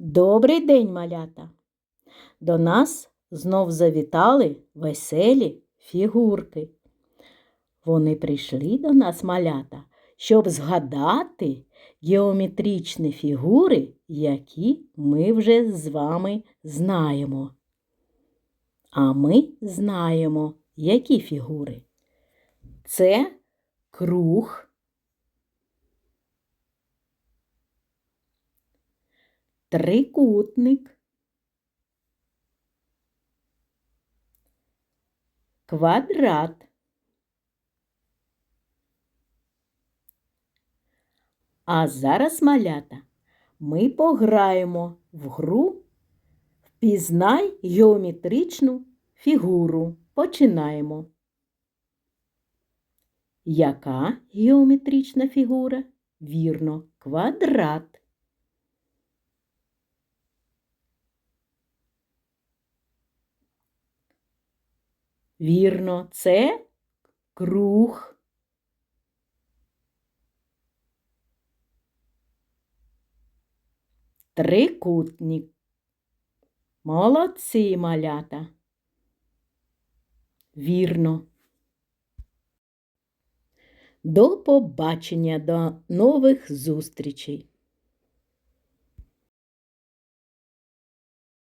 Добрий день, малята! До нас знов завітали веселі фігурки. Вони прийшли до нас, малята, щоб згадати геометричні фігури, які ми вже з вами знаємо. А ми знаємо, які фігури. Це круг. Трикутник, квадрат, а зараз, малята, ми пограємо в гру Впізнай геометричну фігуру. Починаємо. Яка геометрична фігура? Вірно, квадрат. Вірно, це круг. Трикутник. Молодці малята. Вірно. До побачення, до нових зустрічей!